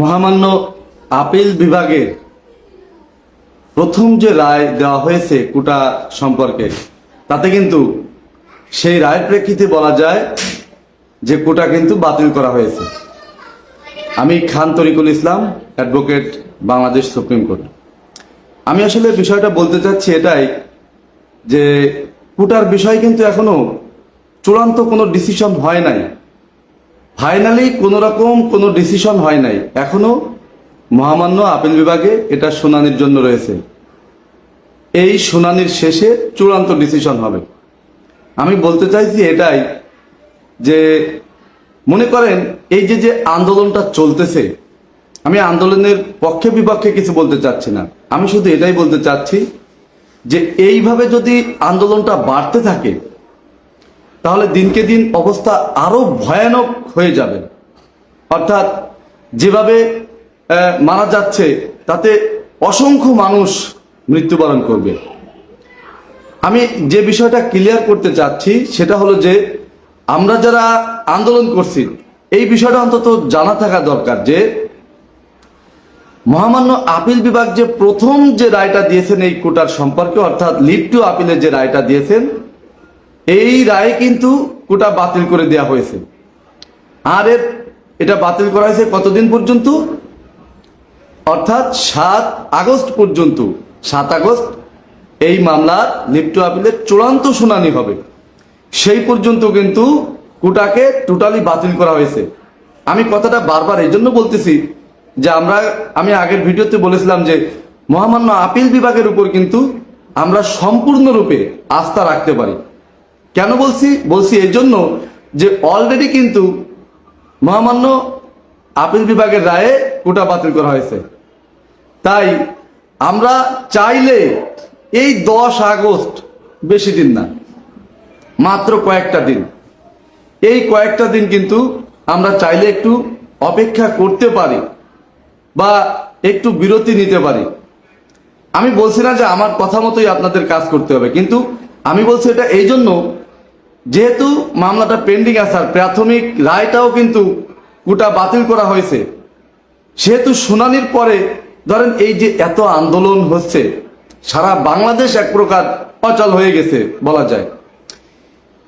মহামান্য আপিল বিভাগের প্রথম যে রায় দেওয়া হয়েছে কুটা সম্পর্কে, তাতে কিন্তু সেই রায়ের প্রেক্ষিতে বলা যায় যে কোটা কিন্তু বাতিল করা হয়েছে। আমি Khan Tarikul Islam, advocate Bangladesh supreme court. আমি আসলে বিষয়টা বলতে চাচ্ছি এটাই যে কোটার বিষয় কিন্তু এখনও চূড়ান্ত কোনো ডিসিশন হয় নাই। ফাইনালি কোনো রকম কোনো ডিসিশন হয় নাই। এখনও মহামান্য আপিল বিভাগে এটা শুনানির জন্য রয়েছে। এই শুনানির শেষে চূড়ান্ত ডিসিশন হবে। আমি বলতে চাইছি এটাই যে মনে করেন, এই যে যে আন্দোলনটা চলতেছে, আমি আন্দোলনের পক্ষে বিপক্ষে কিছু বলতে চাচ্ছি না। আমি শুধু এটাই বলতে চাচ্ছি যে এইভাবে যদি আন্দোলনটা বাড়তে থাকে তাহলে দিনকে দিন অবস্থা আরও ভয়ানক হয়ে যাবে। অর্থাৎ যেভাবে মারা যাচ্ছে, তাতে অসংখ্য মানুষ মৃত্যুবরণ করবে। আমি যে বিষয়টা ক্লিয়ার করতে চাচ্ছি, সেটা হলো যে আমরা যারা আন্দোলন করছি, এই বিষয়টা অন্তত জানা থাকা দরকার যে, মহামান্য আপিল বিভাগ যে প্রথম যে রায়টা দিয়েছেন এই কোটার সম্পর্কে, অর্থাৎ লিভ টু আপিলের যে রায়টা দিয়েছেন এই রায় কিন্তু কোটা বাতিল করে দেওয়া হয়েছে। আর এটা বাতিল করা হয়েছে কতদিন পর্যন্ত? অর্থাৎ সাত আগস্ট পর্যন্ত। সাত আগস্ট এই মামলার লিপ্ট আপিলের চূড়ান্ত শুনানি হবে। সেই পর্যন্ত কিন্তু কোটাকে টোটালি বাতিল করা হয়েছে। আমি কথাটা বারবার এই জন্য বলতেছি যে আমরা, আমি আগের ভিডিওতে বলেছিলাম যে মহামান্য আপিল বিভাগের উপর কিন্তু আমরা সম্পূর্ণরূপে আস্থা রাখতে পারি। কেন বলছি? বলছি এই জন্য যে অলরেডি কিন্তু মহামান্য আপিল বিভাগের রায়ে কোটা বাতিল করা হয়েছে। তাই আমরা চাইলে এই দশ আগস্ট বেশি দিন না, মাত্র কয়েকটা দিন। এই কয়েকটা দিন কিন্তু আমরা চাইলে একটু অপেক্ষা করতে পারি বা একটু বিরতি নিতে পারি। আমি বলছি না যে আমার কথা মতোই আপনাদের কাজ করতে হবে, কিন্তু আমি বলছি এটা এই জন্য যেহেতু মামলাটা পেন্ডিং আসার প্রাথমিক রায়টাও কিন্তু গোটা বাতিল করা হয়েছে, সেহেতু শুনানির পরে ধরেন এই যে এত আন্দোলন হচ্ছে, সারা বাংলাদেশ এক প্রকার অচল হয়ে গেছে বলা যায়।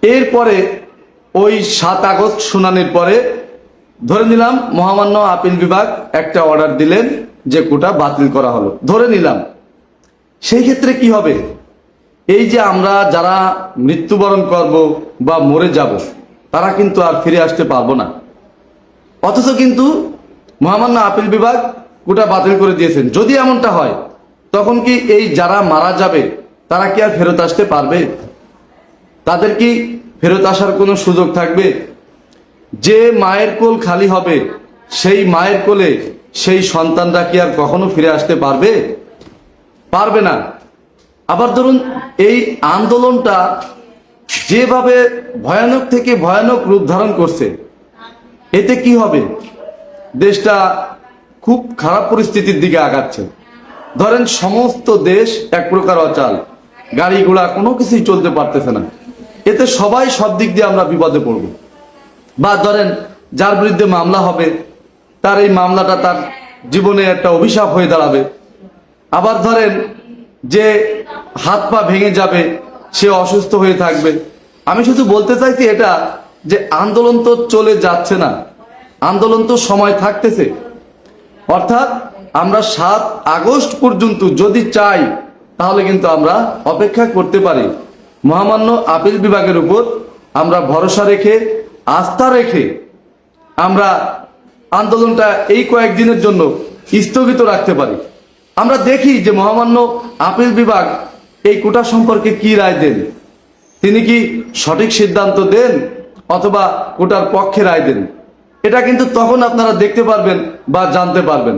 এরপরে ওই সাত আগস্ট শুনানির পরে ধরে নিলাম মহামান্য আপিল বিভাগ একটা অর্ডার দিলেন যে কোটা বাতিল করা হলো। ধরে নিলাম। সেই ক্ষেত্রে কি হবে? এই যে আমরা যারা মৃত্যুবরণ করব বা মরে যাব, তারা কিন্তু আর ফিরে আসতে পারব না। অথচ কিন্তু মহামান্য আপিল বিভাগ কোটা বাতিল করে দিয়েছেন। যদি এমনটা হয়, তখন কি এই যারা মারা যাবে, তারা কি আর ফেরত আসতে পারবে? তাদের কি ফেরত আসার কোনো সুযোগ থাকবে? যে মায়ের কোল খালি হবে, সেই মায়ের কোলে সেই সন্তানরা কি আর কখনো ফিরে আসতে পারবে? পারবে না। আবার ধরুন এই আন্দোলনটা যেভাবে ভয়ানক থেকে ভয়ানক রূপ ধারণ করছে, এতে কি হবে? দেশটা খুব খারাপ পরিস্থিতির দিকে আগাচ্ছে। ধরেন সমস্ত দেশ এক প্রকার অচাল গাড়ি ঘোড়া কোনো কিছুই চলতে পারতেছে না। এতে সবাই সব দিক দিয়ে আমরা বিপদে পড়ব। বা ধরেন যার বিরুদ্ধে মামলা হবে, তার এই মামলাটা তার জীবনে একটা অভিশাপ হয়ে দাঁড়াবে। আবার ধরেন যে হাত পা ভেঙে যাবে, সে অসুস্থ হয়ে থাকবে। আমি শুধু বলতে চাইছি এটা যে আন্দোলন তো চলে যাচ্ছে না, আন্দোলন তো সময় থাকতেছে। অর্থাৎ আমরা সাত আগস্ট পর্যন্ত যদি চাই, তাহলে কিন্তু আমরা অপেক্ষা করতে পারি। মহামান্য আপিল বিভাগের উপর আমরা ভরসা রেখে, আস্থা রেখে আমরা আন্দোলনটা এই কয়েকদিনের জন্য স্থগিত রাখতে পারি। আমরা দেখি যে মহামান্য আপিল বিভাগ এই কোটা সম্পর্কে কি রায় দেন? তিনি কি সঠিক সিদ্ধান্ত দেন অথবা কোটার পক্ষে রায় দেন? এটা কিন্তু তখন আপনারা দেখতে পারবেন বা জানতে পারবেন।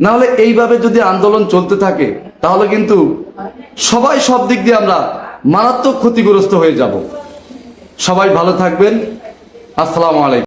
না হলে এইভাবে যদি আন্দোলন চলতে থাকে, তাহলে কিন্তু সবাই সব দিক দিয়ে আমরা মারাত্মক ক্ষতিগ্রস্ত হয়ে যাব। সবাই ভালো থাকবেন। আসসালামু আলাইকুম।